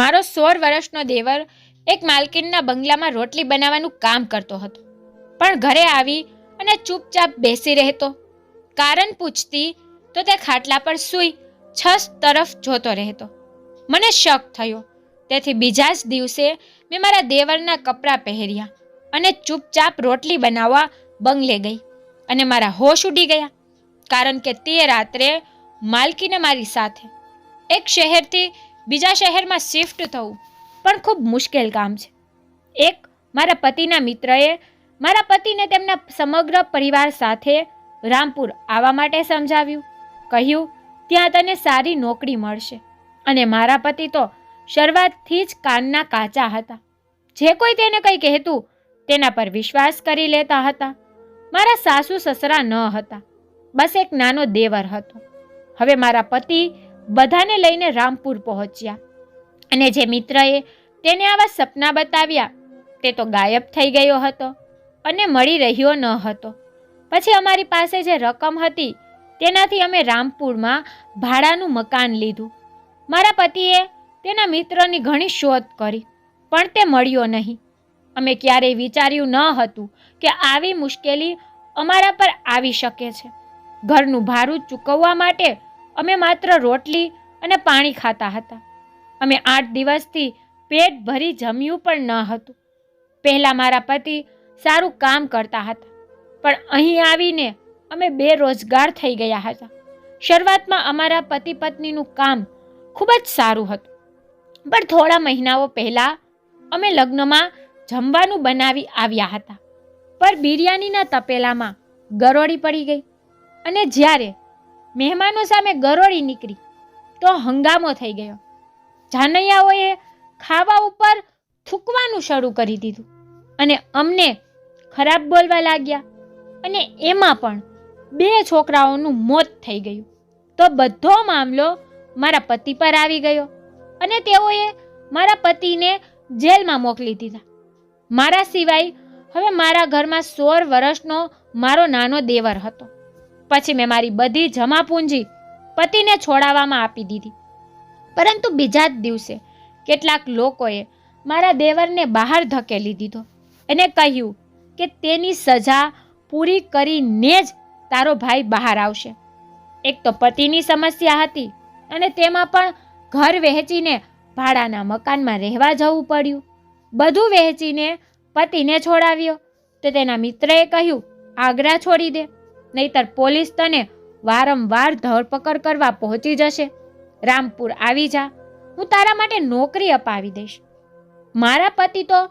મારો સોળ વર્ષનો દેવર એક માલકીનના બંગલામાં રોટલી બનાવવાનું કામ કરતો હતો. પણ ઘરે આવી અને ચૂપચાપ બેસી રહેતો. કારણ પૂછતી તો તે ખાટલા પર સૂઈ છસ તરફ જોતો રહેતો. મને શક થયો. તેથી બીજા જ દિવસે મેં મારા દેવરના કપડાં પહેર્યા અને ચૂપચાપ રોટલી બનાવવા બંગલે ગઈ અને મારા હોશ ઉડી ગયા. કારણ કે તે રાત્રે માલકીને મારી સાથે એક શહેરથી બીજા શહેરમાં શિફ્ટ થવું પણ ખૂબ મુશ્કેલ કામ છે. એક, મારા પતિના મિત્રએ મારા પતિને તેમના સમગ્ર પરિવાર સાથે રામપુર આવવા માટે સમજાવ્યું. કહ્યું, ત્યાં તને સારી નોકરી મળશે. અને મારા પતિ તો શરૂઆતથી જ કાનના કાચા હતા. જે કોઈ તેને કંઈ કહેતું, તેના પર વિશ્વાસ કરી લેતા હતા. મારા સાસુ સસરા ન હતા. બસ એક નાનો દેવર હતો. હવે મારા પતિ બધાને લઈને રામપુર પહોંચ્યા. અને જે મિત્રએ તેને આવા સપના બતાવ્યા, તે તો ગાયબ થઈ ગયો હતો અને મળી રહ્યો ન હતો. પછી અમારી પાસે જે રકમ હતી, તેનાથી અમે રામપુરમાં ભાડાનું મકાન લીધું. મારા પતિએ તેના મિત્રની ઘણી શોધ કરી, પણ તે મળ્યો નહીં. અમે ક્યારેય વિચાર્યું ન હતું કે આવી મુશ્કેલી અમારા પર આવી શકે છે. ઘરનું ભાડું ચૂકવવા માટે અમે માત્ર રોટલી અને પાણી ખાતા હતા. અમે આઠ દિવસથી પેટ ભરી જમ્યું પણ ન હતું. પહેલાં મારા પતિ સારું કામ કરતા હતા, પણ અહીં આવીને અમે બેરોજગાર થઈ ગયા હતા. શરૂઆતમાં અમારા પતિ પત્નીનું કામ ખૂબ જ સારું હતું, પણ થોડા મહિનાઓ પહેલાં અમે લગ્નમાં જમવાનું બનાવી આવ્યા હતા, પર બિરયાનીના તપેલામાં ગરોળી પડી ગઈ અને જ્યારે મહેમાનો સામે ગરોળી નીકળી તો હંગામો થઈ ગયો. જાનૈયાઓએ ખાવા ઉપર થૂકવાનું શરૂ કરી દીધું અને અમને ખરાબ બોલવા લાગ્યા અને એમાં પણ બે છોકરાઓનું મોત થઈ ગયું. તો બધો મામલો મારા પતિ પર આવી ગયો અને તેઓએ મારા પતિને જેલમાં મોકલી દીધા. મારા સિવાય હવે મારા ઘરમાં સોળ વર્ષનો મારો નાનો દેવર હતો. પછી મેં મારી બધી જમા પૂંજી પતિને છોડાવવામાં આપી દીધી. પરંતુ બીજા જ દિવસે કેટલાક લોકોએ મારા દેવરને બહાર ધકેલી દીધો. એને કહ્યું કે તેની સજા પૂરી કરીને જ તારો ભાઈ બહાર આવશે. એક તો પતિની સમસ્યા હતી અને તેમાં પણ ઘર વહેંચીને ભાડાના મકાનમાં રહેવા જવું પડ્યું. બધું વહેંચીને પતિને છોડાવ્યો. તો તેના મિત્રએ કહ્યું, આગ્રા છોડી દે. નહીતર પોલીસ તને વારંવાર ધરપકડ કરવા પહોંચી જશે. રામપુર આવી જા. હું તારા માટે નોકરી અપાવી દઈશ. મારા પતિ તો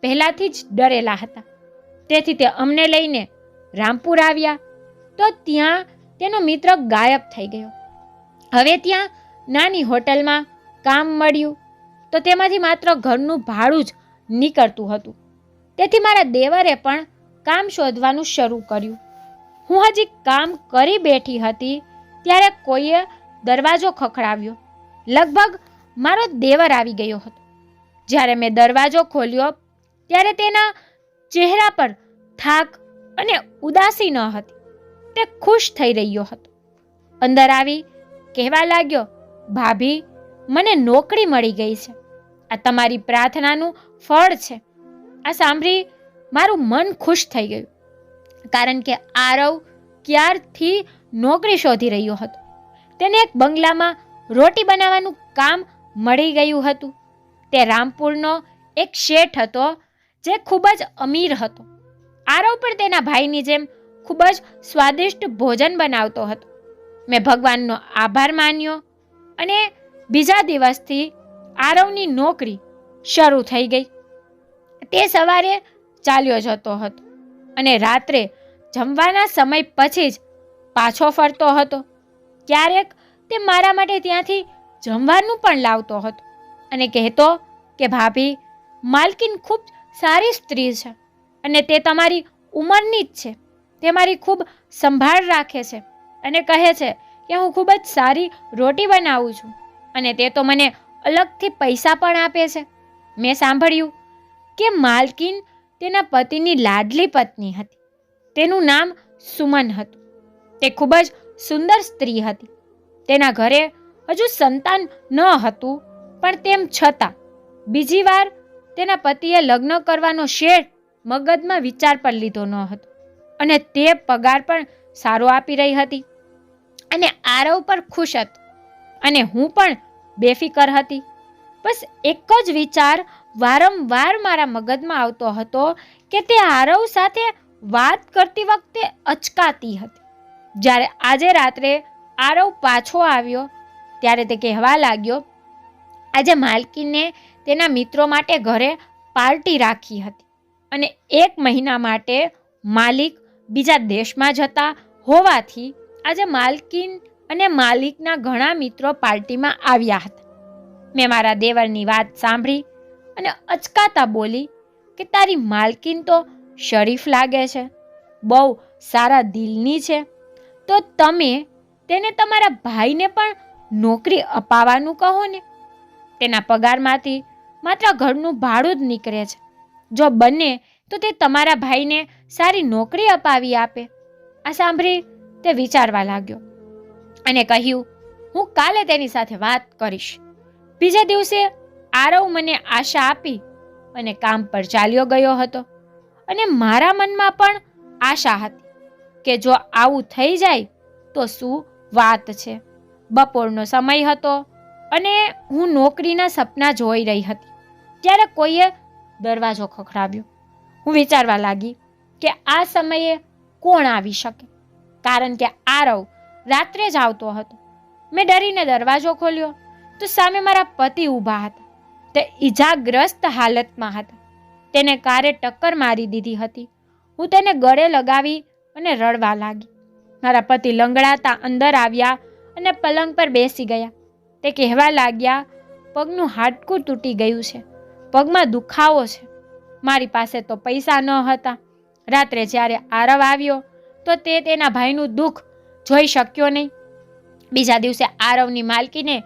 પહેલાંથી જ ડરેલા હતા. તેથી તે અમને લઈને રામપુર આવ્યા. તો ત્યાં તેનો મિત્ર ગાયબ થઈ ગયો. હવે ત્યાં નાની હોટલમાં કામ મળ્યું. તો તેમાંથી માત્ર ઘરનું ભાડું જ નીકળતું હતું. તેથી મારા દેવરે પણ કામ શોધવાનું શરૂ કર્યું. હું હજી કામ કરી બેઠી હતી ત્યારે કોઈએ દરવાજો ખખડાવ્યો. લગભગ મારો દેવર આવી ગયો હતો. જ્યારે મેં દરવાજો ખોલ્યો ત્યારે તેના ચહેરા પર થાક અને ઉદાસી ન હતી. તે ખુશ થઈ રહ્યો હતો. અંદર આવી કહેવા લાગ્યો, ભાભી, મને નોકરી મળી ગઈ છે. આ તમારી પ્રાર્થનાનું ફળ છે. આ સાંભળી મારું મન ખુશ થઈ ગયું. કારણ કે આરવ ક્યારથી નોકરી શોધી રહ્યો હતો. તેને એક બંગલામાં રોટી બનાવવાનું કામ મળી ગયું હતું. તે રામપુરનો એક શેઠ હતો જે ખૂબ જ અમીર હતો. આરવ પણ તેના ભાઈની જેમ ખૂબ જ સ્વાદિષ્ટ ભોજન બનાવતો હતો. મેં ભગવાનનો આભાર માન્યો અને બીજા દિવસથી આરવની નોકરી શરૂ થઈ ગઈ. તે સવારે ચાલ્યો જતો હતો. અને રાત્રે જમવાના સમય પછી જ પાછો ફરતો હતો. ક્યારેક તે મારા માટે ત્યાંથી જમવાનું પણ લાવતો હતો અને કહેતો કે, ભાભી, માલકીન ખૂબ સારી સ્ત્રી છે અને તે તમારી ઉંમરની જ છે. તે મારી ખૂબ સંભાળ રાખે છે અને કહે છે કે, હું ખૂબ જ સારી રોટી બનાવું છું અને તે તો મને અલગથી પૈસા પણ આપે છે. મેં સાંભળ્યું કે માલકીન તેના પતિની લાડલી પત્ની હતી. તેનું નામ સુમન હતું. તે ખૂબ જ સુંદર સ્ત્રી હતી. તેના ઘરે હજુ સંતાન ન હતું, પણ તેમ છતાં બીજી વાર તેના પતિએ લગ્ન કરવાનો શેર મગજમાં વિચાર પર લીધો ન હતો અને તે પગાર પણ સારો આપી રહી હતી અને આરવ પર ખુશ હતો. અને હું પણ બેફિકર હતી. બસ એક જ વિચાર વારંવાર મારા મગજમાં આવતો હતો કે તે આરવ સાથે વાત કરતી વખતે અચકાતી હતી. જ્યારે આજે રાત્રે આરવ પાછો આવ્યો, ત્યારે તે કહેવા લાગ્યો, આજે માલકીને તેના મિત્રો માટે ઘરે પાર્ટી રાખી હતી અને એક મહિના માટે માલિક બીજા દેશમાં જતા હોવાથી આજે માલકીન અને માલિકના ઘણા મિત્રો પાર્ટીમાં આવ્યા હતા. મેં મારા દેવરની વાત સાંભળી અને અચકાતા બોલી કે તારી માલકીન તો શરીફ લાગે છે, બહુ સારા દિલની છે, તો તમે તેને તમારા ભાઈને પણ નોકરી અપાવવાનું કહો ને. તેના પગારમાંથી માત્ર ઘરનું ભાડું જ નીકળે છે. જો બને તો તે તમારા ભાઈને સારી નોકરી અપાવી આપે. આ સાંભળી તે વિચારવા લાગ્યો અને કહ્યું, હું કાલે તેની સાથે વાત કરીશ. બીજા દિવસે આરવ મને આશા આપી અને કામ પર ચાલ્યો ગયો હતો. અને મારા મનમાં પણ આશા હતી કે જો આવું થઈ જાય તો શું વાત છે. બપોરનો સમય હતો અને હું નોકરીના સપના જોઈ રહી હતી. ત્યારે કોઈએ દરવાજો ખખડાવ્યો. હું વિચારવા લાગી કે આ સમયે કોણ આવી શકે? કારણ કે આરવ રાત્રે જ આવતો હતો. મેં ડરીને દરવાજો ખોલ્યો. તો સામે મારા પતિ ઊભા હતા. તે ઈજાગ્રસ્ત હાલતમાં હતા. તેને કારે ટક્કર મારી દીધી હતી. હું તેને ગળે લગાવી અને રડવા લાગી. મારા પતિ લંગડાતા અંદર આવ્યા અને પલંગ પર બેસી ગયા. તે કહેવા લાગ્યા, પગનું હાડકું તૂટી ગયું છે. પગમાં દુખાવો છે. મારી પાસે તો પૈસા ન હતા. રાત્રે જ્યારે આરવ આવ્યો, તો તે તેના ભાઈનું દુઃખ જોઈ શક્યો નહીં. બીજા દિવસે આરવની માલકીને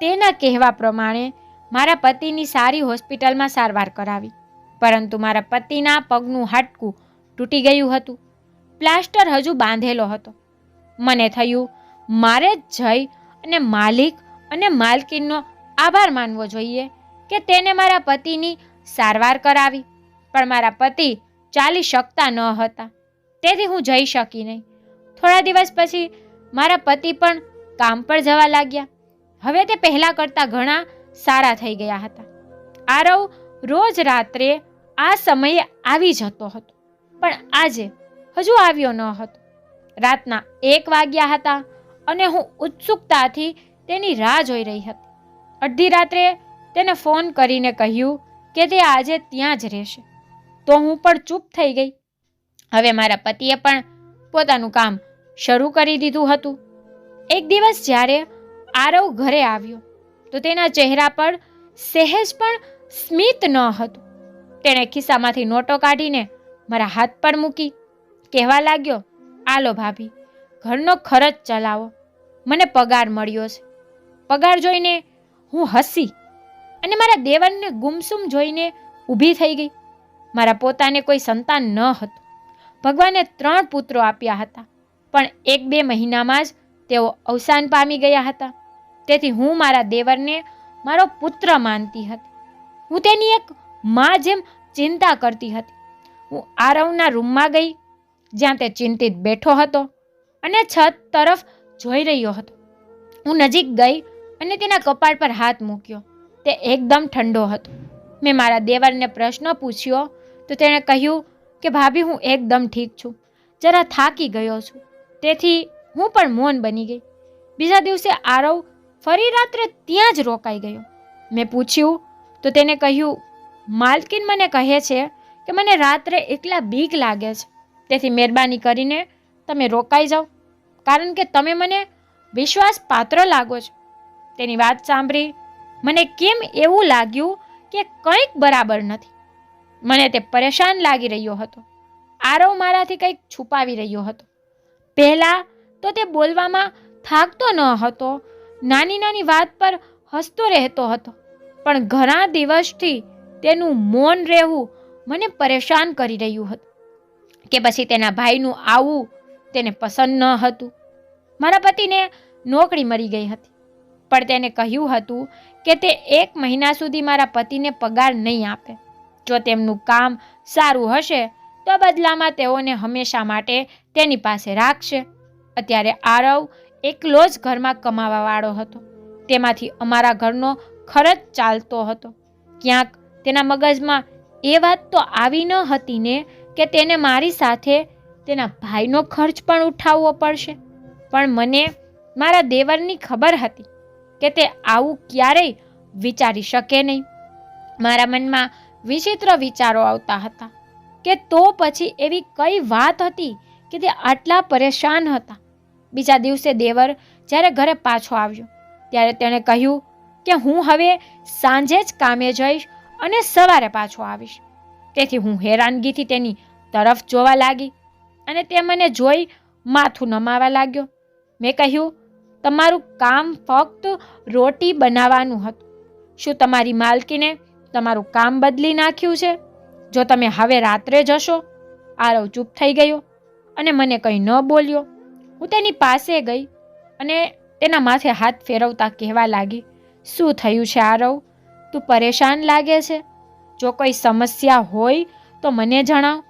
તેના કહેવા પ્રમાણે મારા પતિની સારી હોસ્પિટલમાં સારવાર કરાવી. પરંતુ મારા પતિના પગનું હાડકું તૂટી ગયું હતું. પ્લાસ્ટર હજુ બાંધેલો હતો. મને થયું, મારે જ જઈ અને માલિક અને માલકીનનો આભાર માનવો જોઈએ કે તેને મારા પતિની સારવાર કરાવી. પણ મારા પતિ ચાલી શકતા ન હતા. તેથી હું જઈ શકી નહીં. થોડા દિવસ પછી મારા પતિ પણ કામ પર જવા લાગ્યા. હવે તે પહેલાં કરતાં ઘણા સારા થઈ ગયા હતા. આરવ રોજ રાત્રે આ સમયે આવી જતો હતો. પણ આજે હજુ આવ્યો ન હતો. રાતના એક વાગ્યા હતા અને હું ઉત્સુકતાથી તેની રાહ જોઈ રહી હતી. અડધી રાત્રે તેને ફોન કરીને કહ્યું કે તે આજે ત્યાં જ રહેશે. તો હું પણ ચૂપ થઈ ગઈ. હવે મારા પતિએ પણ પોતાનું કામ શરૂ કરી દીધું હતું. એક દિવસ જ્યારે આરવ ઘરે આવ્યો તો તેના ચહેરા પર સહેજ પણ સ્મિત ન હતું. તેણે ખિસ્સામાંથી નોટો કાઢીને મારા હાથ પર મૂકી. કહેવા લાગ્યો, આલો ભાભી, ઘરનો ખર્ચ ચલાવો. મને પગાર મળ્યો છે. પગાર જોઈને હું હસી અને મારા દેવનને ગુમસુમ જોઈને ઊભી થઈ ગઈ. મારા પોતાને કોઈ સંતાન ન હતું. ભગવાને ત્રણ પુત્રો આપ્યા હતા, પણ એક બે મહિનામાં જ તેઓ અવસાન પામી ગયા હતા. તેથી હું મારા દેવરને મારો પુત્ર માનતી હતી. હું તેની એક મા જેમ ચિંતા કરતી હતી. હું આરવના રૂમમાં ગઈ, જ્યાં તે ચિંતિત બેઠો હતો અને છત તરફ જોઈ રહ્યો હતો. હું નજીક ગઈ અને તેના કપાળ પર હાથ મૂક્યો. તે એકદમ ઠંડો હતો. મેં મારા દેવરને પ્રશ્ન પૂછ્યો તો તેણે કહ્યું કે, ભાભી, હું એકદમ ઠીક છું. જરા થાકી ગયો છું. તેથી હું પણ મૌન બની ગઈ. બીજા દિવસે આરવ ફરી રાત્રે ત્યાં જ રોકાઈ ગયો. મેં પૂછ્યું, તો તેને કહ્યું, માલકીન મને કહે છે કે મને રાત્રે એકલા બીક લાગે છે. તેથી મહેરબાની કરીને તમે રોકાઈ જાઓ. કારણ કે તમે મને વિશ્વાસ પાત્ર લાગો છો. તેની વાત સાંભળી મને કેમ એવું લાગ્યું કે કંઈક બરાબર નથી. મને તે પરેશાન લાગી રહ્યો હતો. આરવ મારાથી કંઈક છુપાવી રહ્યો હતો. પહેલાં તો તે બોલવામાં થાકતો ન હતો નાની નાની વાત પર હસતો રહેતો હતો. પણ ઘણા દિવસથી તેનું મૌન રહેવું મને પરેશાન કરી રહ્યું હતું. કે પછી તેના ભાઈનું આવું તેને પસંદ ન હતું. મારા પતિને નોકરી મળી ગઈ હતી. પણ તેને કહ્યું હતું કે તે એક મહિના સુધી મારા પતિને પગાર નહીં આપે. જો તેમનું કામ સારું હશે, તો બદલામાં તેઓને હંમેશા માટે તેની પાસે રાખશે. અત્યારે આરવ એકલો જ ઘરમાં કમાવાવાળો હતો. તેમાંથી અમારા ઘરનો ખર્ચ ચાલતો હતો. ક્યાંક તેના મગજમાં એ વાત તો આવી ન હતી ને કે તેને મારી સાથે તેના ભાઈનો ખર્ચ પણ ઉઠાવવો પડશે. પણ મને મારા દેવરની ખબર હતી કે તે આવું ક્યારેય વિચારી શકે નહીં. મારા મનમાં વિચિત્ર વિચારો આવતા હતા કે તો પછી એવી કઈ વાત હતી કે તે આટલા પરેશાન હતા. બીજા દિવસે દેવર જ્યારે ઘરે પાછો આવ્યો, ત્યારે તેણે કહ્યું કે હું હવે સાંજે જ કામે જઈશ અને સવારે પાછો આવીશ. તેથી હું હેરાનગીથી તેની તરફ જોવા લાગી અને તે મને જોઈ માથું નમાવા લાગ્યો. મેં કહ્યું, તમારું કામ ફક્ત રોટી બનાવવાનું હતું. શું તમારી માલકીને તમારું કામ બદલી નાખ્યું છે? જો તમે હવે રાત્રે જશો. આરવ ચૂપ થઈ ગયો અને મને કંઈ ન બોલ્યો. હું તેની પાસે ગઈ અને તેના માથે હાથ ફેરવતા કહેવા લાગી, શું થયું છે આરવ? તું પરેશાન લાગે છે? જો કોઈ સમસ્યા હોય તો મને જણાવ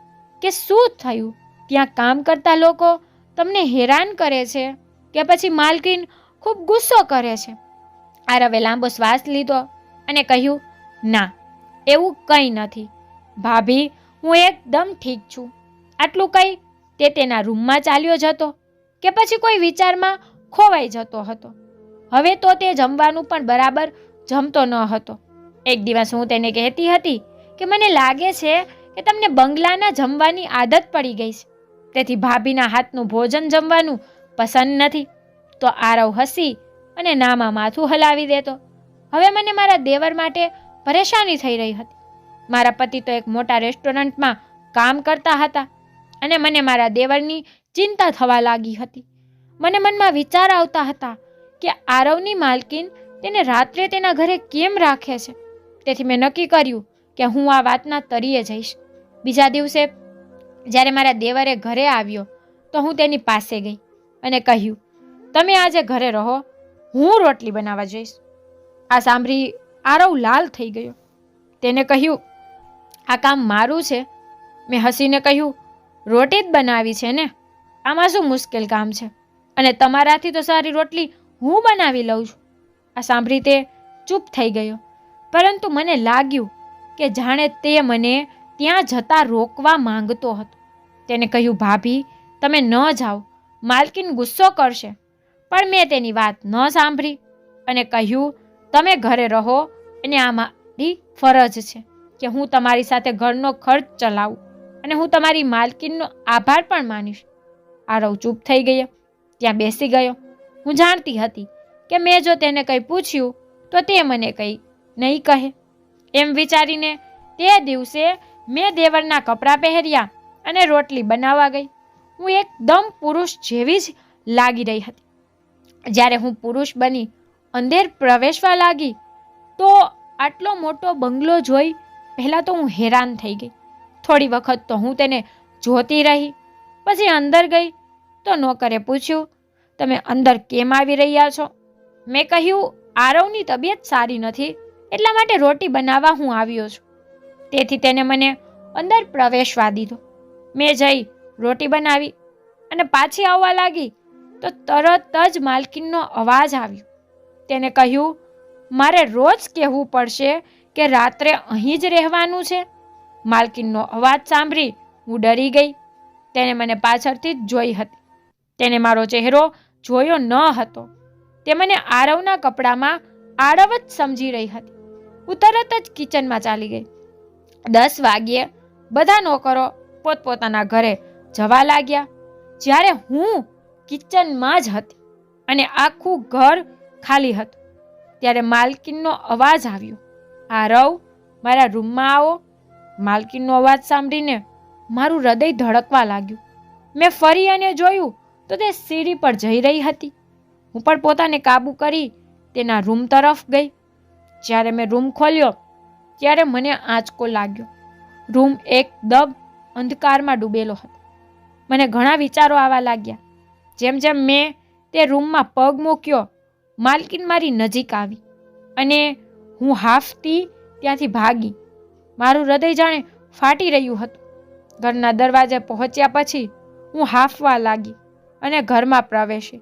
કે શું થયું? ત્યાં કામ કરતા લોકો તમને હેરાન કરે છે કે પછી માલકીન ખૂબ ગુસ્સો કરે છે. આરવે લાંબો શ્વાસ લીધો અને કહ્યું, ના, એવું કંઈ નથી. ભાભી, હું એકદમ ઠીક છું. આટલું કંઈ તે તેના રૂમમાં ચાલ્યો જતો. કે પછી કોઈ વિચારમાં ખોવાઈ જતો હતો. હવે તો તે જમવાનું પણ બરાબર જમતો ન હતો. એક દિવસ હું તેને કહેતી હતી કે મને લાગે છે કે તમને બંગલાના જમવાની આદત પડી ગઈ છે. તેથી ભાભીના હાથનું ભોજન જમવાનું પસંદ નથી. તો આરવ હસી અને નામાં માથું હલાવી દેતો. હવે મને મારા દેવર માટે પરેશાની થઈ રહી હતી. મારા પતિ તો એક મોટા રેસ્ટોરન્ટમાં કામ કરતા હતા અને મને મારા દેવરની ચિંતા થવા લાગી હતી. મને મનમાં વિચાર આવતા હતા કે આરવની માલકીન તેને રાત્રે તેના ઘરે કેમ રાખે છે. તેથી મેં નક્કી કર્યું કે હું આ વાતના તરીએ જઈશ. બીજા દિવસે જ્યારે મારા દેવરે ઘરે આવ્યો, તો હું તેની પાસે ગઈ અને કહ્યું, તમે આજે ઘરે રહો, હું રોટલી બનાવવા જઈશ. આ સાંભળી આરવ લાલ થઈ ગયો. તેને કહ્યું, આ કામ મારું છે. મેં હસીને કહ્યું રોટી જ બનાવી છે ને? આમાં શું મુશ્કેલ કામ છે? અને તમારાથી તો સારી રોટલી હું બનાવી લઉં છું. આ સાંભળી તે ચૂપ થઈ ગયો. પરંતુ મને લાગ્યું કે જાણે તે મને ત્યાં જતા રોકવા માંગતો હતો. તેને કહ્યું, ભાભી, તમે ન જાઓ. માલકીન ગુસ્સો કરશે. પણ મેં તેની વાત ન સાંભળી અને કહ્યું, તમે ઘરે રહો. અને આ મારી ફરજ છે કે હું તમારી સાથે ઘરનો ખર્ચ ચલાવું અને હું તમારી માલકીનનો આભાર પણ માનીશ. આરવ ચૂપ થઈ ગયો. ત્યાં બેસી ગયો. હું જાણતી હતી કે મેં જો તેને કંઈ પૂછ્યું, તો તે મને કંઈ નહીં કહે. એમ વિચારીને તે દિવસે મેં દેવરના કપડાં પહેર્યા અને રોટલી બનાવવા ગઈ. હું એકદમ પુરુષ જેવી જ લાગી રહી હતી. જ્યારે હું પુરુષ બની અંધેર પ્રવેશવા લાગી, તો આટલો મોટો બંગલો જોઈ પહેલાં તો હું હેરાન થઈ ગઈ. થોડી વખત તો હું તેને જોતી રહી, પછી અંદર ગઈ તો નોકરે પૂછ્યું, તમે અંદર કેમ આવી રહ્યા છો? મેં કહ્યું, આરવની તબિયત સારી નથી, એટલા માટે રોટી બનાવવા હું આવ્યો છું. તેથી તેને મને અંદર પ્રવેશવા દીધો. મેં જઈ રોટી બનાવી અને પાછી આવવા લાગી તો તરત જ માલકીનનો અવાજ આવ્યો. તેને કહ્યું, મારે રોજ કહેવું પડશે કે રાત્રે અહીં જ રહેવાનું છે. માલકીનનો અવાજ સાંભળી હું ડરી ગઈ. તેને મને પાછળથી જ જોઈ હતી. તેને મારો ચહેરો જોયો ન હતો. તે મને આરવના કપડામાં આરવ જ સમજી રહી હતી. હું તરત જ કિચનમાં ચાલી ગઈ. દસ વાગ્યે બધા નોકરો પોતપોતાના ઘરે જવા લાગ્યા. જ્યારે હું કિચનમાં જ હતી અને આખું ઘર ખાલી હતું, ત્યારે માલકીનનો અવાજ આવ્યો. આરવ, મારા રૂમમાં આવો. માલકીનનો અવાજ સાંભળીને મારું હૃદય ધડકવા લાગ્યું. મેં ફરી અને જોયું તો તે સીડી પર જઈ રહી હતી. હું પણ પોતાને કાબૂ કરી તેના રૂમ તરફ ગઈ. જ્યારે મેં રૂમ ખોલ્યો, ત્યારે મને આંચકો લાગ્યો. રૂમ એકદમ અંધકારમાં ડૂબેલો હતો. મને ઘણા વિચારો આવવા લાગ્યા. જેમ જેમ મેં તે રૂમમાં પગ મૂક્યો, માલકીન મારી નજીક આવી અને હું હાફતી ત્યાંથી ભાગી. મારું હૃદય જાણે ફાટી રહ્યું હતું. ઘરના દરવાજે પહોંચ્યા પછી હું હાફવા લાગી. અને ઘરમાં પ્રવેશી.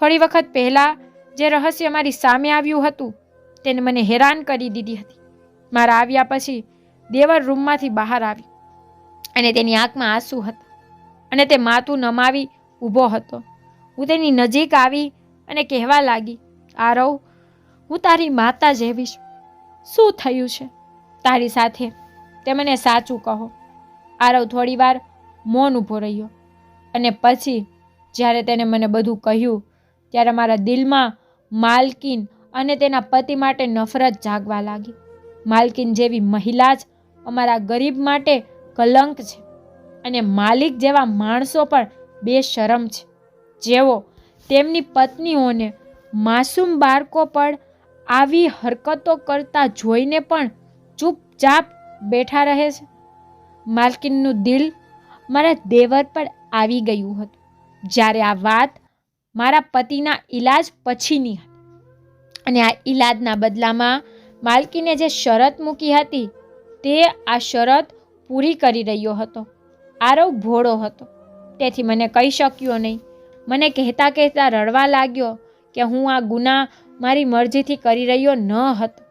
થોડી વખત પહેલાં જે રહસ્ય મારી સામે આવ્યું હતું, તેને મને હેરાન કરી દીધી હતી. મારા આવ્યા પછી દેવર રૂમમાંથી બહાર આવી અને તેની આંખમાં આંસુ હતા અને તે માથું નમાવી ઊભો હતો. હું તેની નજીક આવી અને કહેવા લાગી, આરવ, હું તારી માતા જેવી છું. શું થયું છે? તારી સાથે તે મને સાચું કહો. આરવ થોડીવાર મૌન ઊભો રહ્યો અને પછી જ્યારે તેને મને બધું કહ્યું, ત્યારે મારા દિલમાં માલકીન અને તેના પતિ માટે નફરત જાગવા લાગી. માલકીન જેવી મહિલા જ અમારા ગરીબ માટે કલંક છે અને માલિક જેવા માણસો પણ બેશરમ છે. જેઓ તેમની પત્નીઓને માસૂમ બાળકો પણ આવી હરકતો કરતા જોઈને પણ ચૂપચાપ બેઠા રહે છે. માલકીનનું દિલ મારા દેવર પર આવી ગયું હતું. જ્યારે આ વાત મારા પતિના ઈલાજ પછીની અને આ ઈલાજના બદલામાં માલકીને જે શરત મૂકી હતી, તે આ શરત પૂરી કરી રહ્યો હતો. આરવ ભોળો હતો. તેથી મને કહી શક્યો નહીં. મને કહેતા કહેતા રડવા લાગ્યો કે હું આ ગુના મારી મરજીથી કરી રહ્યો ન હતો.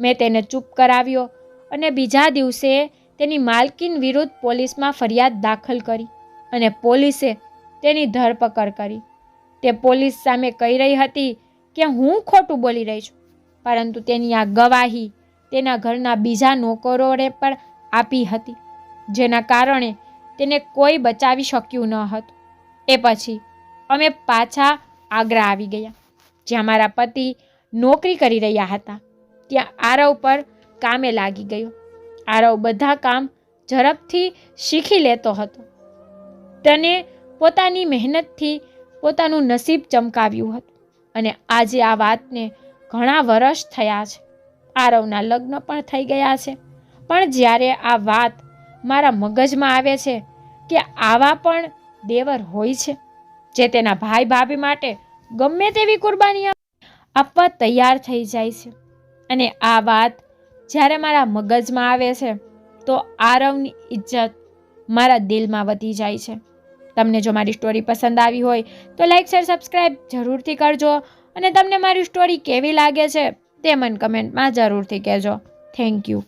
મેં તેને ચૂપ કરાવ્યો અને બીજા દિવસે તેની માલકીન વિરુદ્ધ પોલીસમાં ફરિયાદ દાખલ કરી. અને પોલીસે તેની ધરપકડ કરી. તે પોલીસ સામે કહી રહી હતી કે હું ખોટું બોલી રહી છું, પરંતુ તેની આ ગવાહી તેના ઘરના બીજા નોકરોએ પણ આપી હતી, જેના કારણે તેને કોઈ બચાવી શક્યું ન હતું. એ પછી અમે પાછા આગ્રા આવી ગયા, જ્યાં મારા પતિ નોકરી કરી રહ્યા હતા. ત્યાં આરવ પર કામે લાગી ગયો. આરવ બધા કામ ઝડપથી શીખી લેતો હતો. તેને પોતાની મહેનતથી પોતાનું નસીબ ચમકાવ્યું હતું. અને આજે આ વાતને ઘણા વર્ષ થયા છે. આરવના લગ્ન પણ થઈ ગયા છે. પણ જ્યારે આ વાત મારા મગજમાં આવે છે કે આવા પણ દેવર હોય છે, જે તેના ભાઈ ભાભી માટે ગમે તેવી કુરબાની આપવા તૈયાર થઈ જાય છે. અને આ વાત જ્યારે મારા મગજમાં આવે છે, તો આરવની ઇજ્જત મારા દિલમાં વધી જાય છે. તમને જો મારી સ્ટોરી પસંદ આવી હોય તો લાઇક શેર સબસ્ક્રાઈબ જરૂરથી કરજો અને તમને મારી સ્ટોરી કેવી લાગે છે તે મને કમેન્ટમાં જરૂરથી કહેજો. Thank you